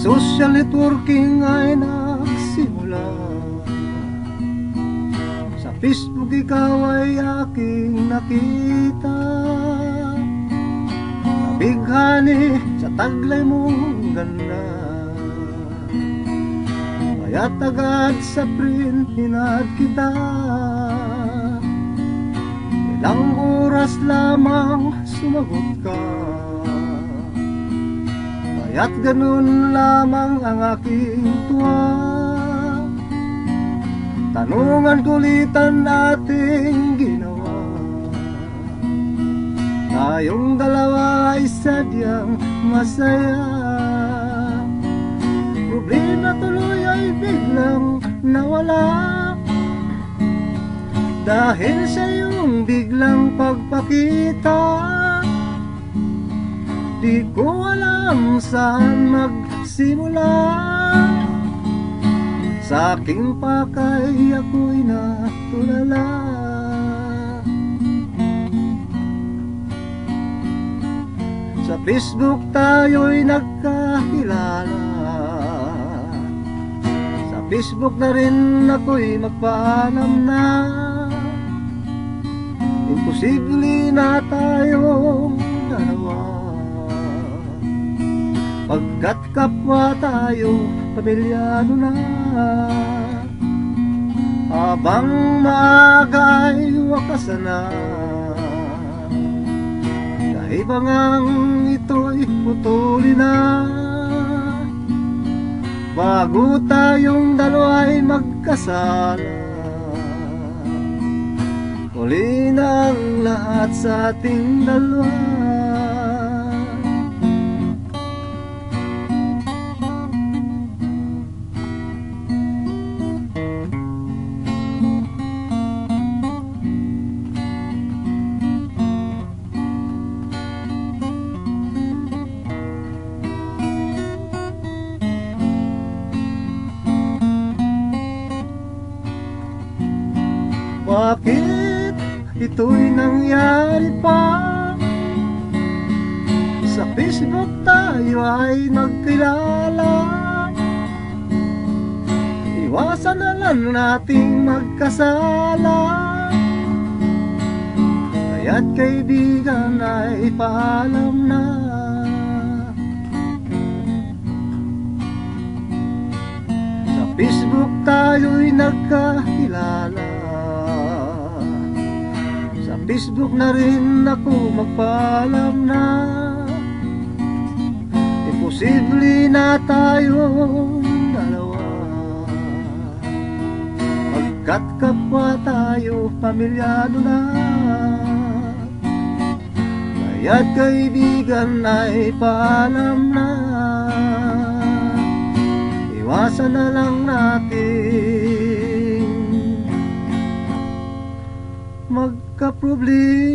social networking ay nagsimula. Sa Facebook ikaw ay aking nakita. Nabighani sa taglay mong ganda. Kaya't agad sa print hinad kita. Ilang oras lamang sumagot ka Kaya't ganun lamang ang aking tuwa. Tanungan kulitan nating ginawa. Tayong dalawa ay sadyang masaya. Problema tuloy ay biglang nawala. Dahil sa iyong biglang pagpakita Di ko alam saan magsimula. Sa aking pakay ako'y natulala. Sa Facebook tayo'y nagkakilala. Sa Facebook na rin ako'y magpaalam na. Imposible na tayong Pagkat kapwa tayo, pamilyado na. Habang maaga ay wakas na Kahibangang ito'y putuli na. Bago tayong dalawa ay magkasala. Huli na ang lahat sa ating dalawa Bakit ito'y nangyari pa? Sa Facebook tayo ay nagkilala. Iwasan na lang nating magkasala. Kaya't kaibigan ay paalam na. Sa Facebook tayo'y nagkakilala Facebook na rin ako magpaalam na. Imposible na tayong dalawa. Pagkat kapwa tayo pamilyado na. Kaya't kaibigan ay paalam na. Iwasan na lang natin probably